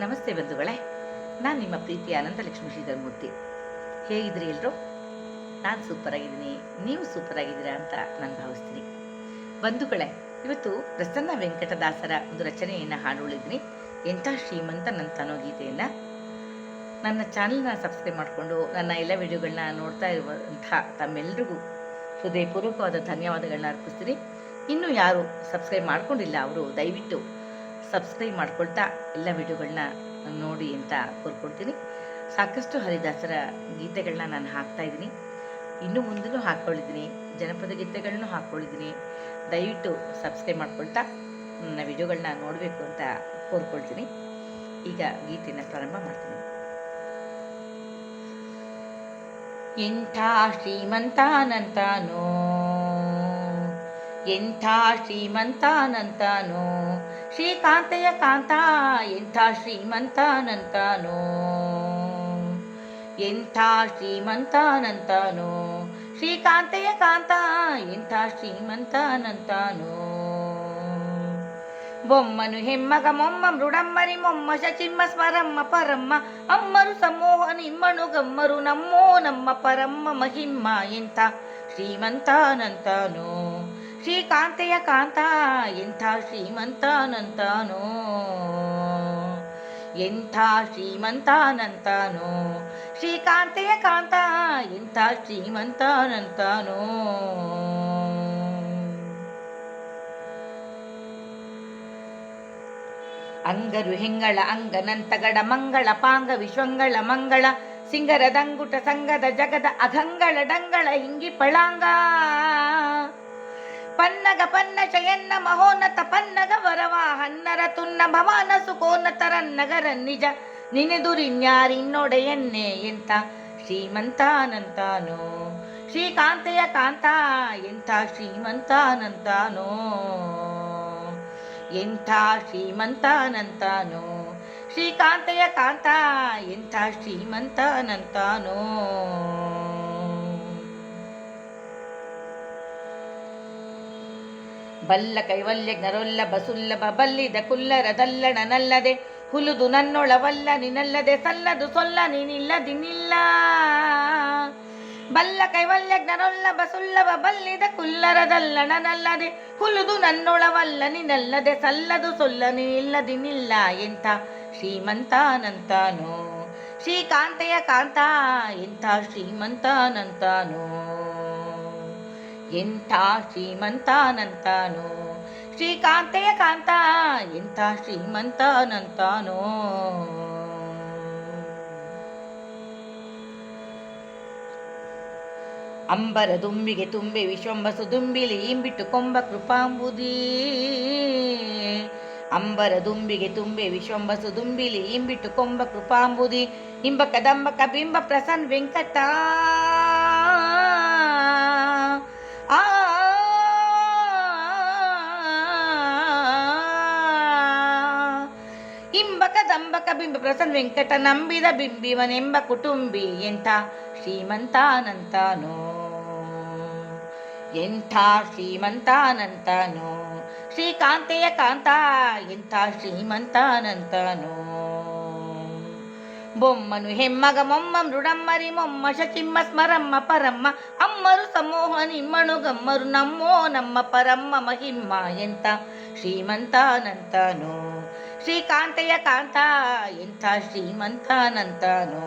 ನಮಸ್ತೆ ಬಂಧುಗಳೇ. ನಾನು ನಿಮ್ಮ ಪ್ರೀತಿಯ ಅನಂತಲಕ್ಷ್ಮಿ ಶ್ರೀಧರ್ಮೂರ್ತಿ. ಹೇಗಿದ್ರಿ ಎಲ್ಲರೂ ನಾನು ಸೂಪರ್ ಆಗಿದ್ದೀನಿ ನೀವು ಸೂಪರ್ ಆಗಿದ್ದೀರಾ ಅಂತ ನಾನು ಭಾವಿಸ್ತೀನಿ. ಬಂಧುಗಳೇ, ಇವತ್ತು ಪ್ರಸನ್ನ ವೆಂಕಟದಾಸರ ಒಂದು ರಚನೆಯನ್ನು ಹಾಡುಳಿದ್ದೀನಿ. ಎಂಥ ಶ್ರೀಮಂತ ನನ್ನ ತನೋ ಗೀತೆಯನ್ನು ನನ್ನ ಚಾನಲ್ನ ಸಬ್ಸ್ಕ್ರೈಬ್ ಮಾಡಿಕೊಂಡು ನನ್ನ ಎಲ್ಲ ವಿಡಿಯೋಗಳನ್ನ ನೋಡ್ತಾ ಇರುವಂಥ ತಮ್ಮೆಲ್ಲರಿಗೂ ಹೃದಯಪೂರ್ವಕವಾದ ಧನ್ಯವಾದಗಳನ್ನ ಅರ್ಪಿಸ್ತೀನಿ. ಇನ್ನೂ ಯಾರು ಸಬ್ಸ್ಕ್ರೈಬ್ ಮಾಡ್ಕೊಂಡಿಲ್ಲ, ಅವರು ದಯವಿಟ್ಟು ಸಬ್ಸ್ಕ್ರೈಬ್ ಮಾಡ್ಕೊಳ್ತಾ ಎಲ್ಲ ವಿಡಿಯೋಗಳನ್ನ ನೋಡಿ ಅಂತ ಕೋರ್ಕೊಳ್ತೀನಿ ಸಾಕಷ್ಟು ಹರಿದಾಸರ ಗೀತೆಗಳನ್ನ ನಾನು ಹಾಕ್ತಾ ಇದ್ದೀನಿ. ಇನ್ನೂ ಮುಂದೆನೂ ಹಾಕ್ಕೊಂಡಿದ್ದೀನಿ ಜನಪದ ಗೀತೆಗಳನ್ನೂ ಹಾಕ್ಕೊಂಡಿದ್ದೀನಿ ದಯವಿಟ್ಟು ಸಬ್ಸ್ಕ್ರೈಬ್ ಮಾಡ್ಕೊಳ್ತಾ ನನ್ನ ವಿಡಿಯೋಗಳನ್ನ ನೋಡಬೇಕು ಅಂತ ಕೋರ್ಕೊಳ್ತೀನಿ. ಈಗ ಗೀತೆನ ಪ್ರಾರಂಭ ಮಾಡ್ತೀನಿ. ಎಂಥ ಶ್ರೀಮಂತಾನಂತಾನೋ ಎಂಥ ಶ್ರೀಮಂತಾನಂತಾನೋ ಶ್ರೀಕಾಂತೆಯ ಕಾಂತ ಎಂಥ ಶ್ರೀಮಂತಾನಂತಾನೋ ಎಂಥ ಶ್ರೀಮಂತಾನಂತಾನೋ ಶ್ರೀಕಾಂತೆಯ ಕಾಂತ ಎಂಥ ಶ್ರೀಮಂತಾನಂತಾನೋ బొమ్మను హెమ్మగ మొమ్మ మృడమ్మరి మొమ్మ శచిమ్మ స్మరమ్మ పరమ్మ అమ్మరు సమూహ నిమ్మను గమ్మరు నమ్మో నమ్మ పరమ్మ మహిమ్మ ಎಂಥ ಶ್ರೀಮಂತಾನಂತಾನೋ ಶ್ರೀಕಾಂತೆಯ ಕಾಂತ, ಎಂಥ ಶ್ರೀಮಂತಾನಂತಾನೋ? ಎಂಥ ಶ್ರೀಮಂತಾನಂತಾನೋ? ಶ್ರೀಕಾಂತೆಯ ಕಾಂತ, ಎಂಥ ಶ್ರೀಮಂತಾನಂತಾನೋ? ಅಂಗರು ಹೆಂಗಳ ಅಂಗನಂತಗಡ ಮಂಗಳ, ಪಾಂಗ ವಿಶ್ವಂಗಳ, ಮಂಗಳ ಸಿಂಗರ ದಂಗುಟ ಸಂಗದ ಜಗದ ಅಘಂಗಳ, ಡಂಗಳ ಹಿಂಗಿ ಪಳಾಂಗ. ಪನ್ನ ಶಯನ್ನ ಮಹೋನ್ನತ ಪನ್ನಗ ವರವಾಹನ್ನರ ತುನ್ನ ಭವಾನ ನಗರ ನಿಜ. ನಿನೆದುರಿನ್ಯಾರಿನ್ನೊಡೆಯನ್ನೇ ಎಂತ? ಶ್ರೀಮಂತಾನಂತಾನೋ? ಶ್ರೀಕಾಂತೆಯ ಕಾಂತ ಎಂಥ ಶ್ರೀಮಂತಾನಂತಾನೋ? ಎಂಥ ಶ್ರೀಮಂತಾನಂತಾನೋ? ಶ್ರೀಕಾಂತೆಯ ಕಾಂತ ಎಂಥ ಶ್ರೀಮಂತಾನಂತಾನೋ? ಬಲ್ಲ ಕೈವಲ್ಯ ಜ್ಞರೊಲ್ಲ ಬಸುಲ್ಲಭ ಬಲ್ಲಿದ ಕುಲ್ಲರದಲ್ಲ ನಲ್ಲದೆ ಹುಲುದು ನನ್ನೊಳವಲ್ಲ ನಿನಲ್ಲದೆ ಸಲ್ಲದು ಸೊಲ್ಲ ನೀನಿಲ್ಲದಿನಿಲ್ಲ ಬಲ್ಲ ಕೈವಲ್ಯ ಜ್ಞರೊಲ್ಲ ಬಸುಲ್ಲಭ ಬಲ್ಲಿದ ಕುಲ್ಲರದಲ್ಲಣನಲ್ಲದೆ ಹುಲುದು ನನ್ನೊಳವಲ್ಲ ನಿನಲ್ಲದೆ ಸಲ್ಲದು ಸೊಲ್ಲ ನೀನಿಲ್ಲದಿನಿಲ್ಲ ಎಂಥ ಶ್ರೀಮಂತಾನಂತಾನೋ. ಶ್ರೀಕಾಂತೆಯ ಕಾಂತ ಎಂಥ ಶ್ರೀಮಂತಾನಂತಾನೋ. ಎಂಥ ಶ್ರೀಮಂತಾನಂತಾನೋ? ಶ್ರೀಕಾಂತೆಯ ಕಾಂತ, ಎಂಥ ಶ್ರೀಮಂತನಂತಾನೋ? ಅಂಬರ ದುಂಬಿಗೆ ತುಂಬೆ ವಿಶ್ವಂಬಸು ದುಂಬಿಲಿ ಇಂಬಿಟ್ಟು ಕೊಂಬ ಕೃಪಾಂಬುದೀ. ಅಂಬರ ದುಂಬಿಗೆ ತುಂಬೆ ವಿಶ್ವಂಬಸು ದುಂಬಿಲಿ ಇಂಬಿಟ್ಟು ಕೊಂಬ ಕೃಪಾಂಬುದಿ. ಇಂಬ ಕದಂಬಕ ಬಿಂಬ ಪ್ರಸನ್ ವೆಂಕಟ. ಇಂಬಕ ದಂಬಕ ಬಿಂಬ ಪ್ರಸನ್ನ ವೆಂಕಟ ನಂಬಿದ ಬಿಂಬಿವನೆಂಬ ಕುಟುಂಬಿ ಎಂಥ ಶ್ರೀಮಂತಾನಂತಾನೋ? ಎಂಥ ಶ್ರೀಮಂತಾನಂತಾನೋ? ಶ್ರೀಕಾಂತೆಯ ಕಾಂತ ಎಂಥ ಶ್ರೀಮಂತಾನಂತಾನೋ? బొమ్మను హెమ్మగమొమ్మ మృడమ్మరి మొమ్మ శచిమ్మ స్మరమ్మ పరమ్మ. అమ్మరు సమోహనిమ్మను గమ్మరు నమ్మో నమ్మ పరమ్మ మహిమ్మ ఎంత? శ్రీమంతానంతాను. శ్రీకాంతయ్య కాంత ఎంత? శ్రీమంతానంతాను.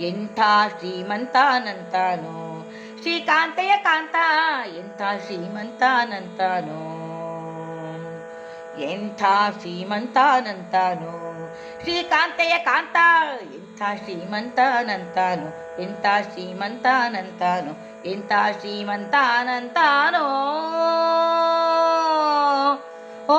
ఎంత? శ్రీమంతానంతాను. శ్రీకాంతయ్య కాంత ఎంత? శ్రీమంతానంతాను. ఎంత? శ్రీమంతానంతాను. ಶ್ರೀಕಾಂತೆಯ ಕಾಂತ. ಎಂಥ ಶ್ರೀಮಂತನಂತಾನು ಎಂಥ ಶ್ರೀಮಂತನಂತಾನು ಎಂಥ ಶ್ರೀಮಂತನಂತಾನೋ. ಓ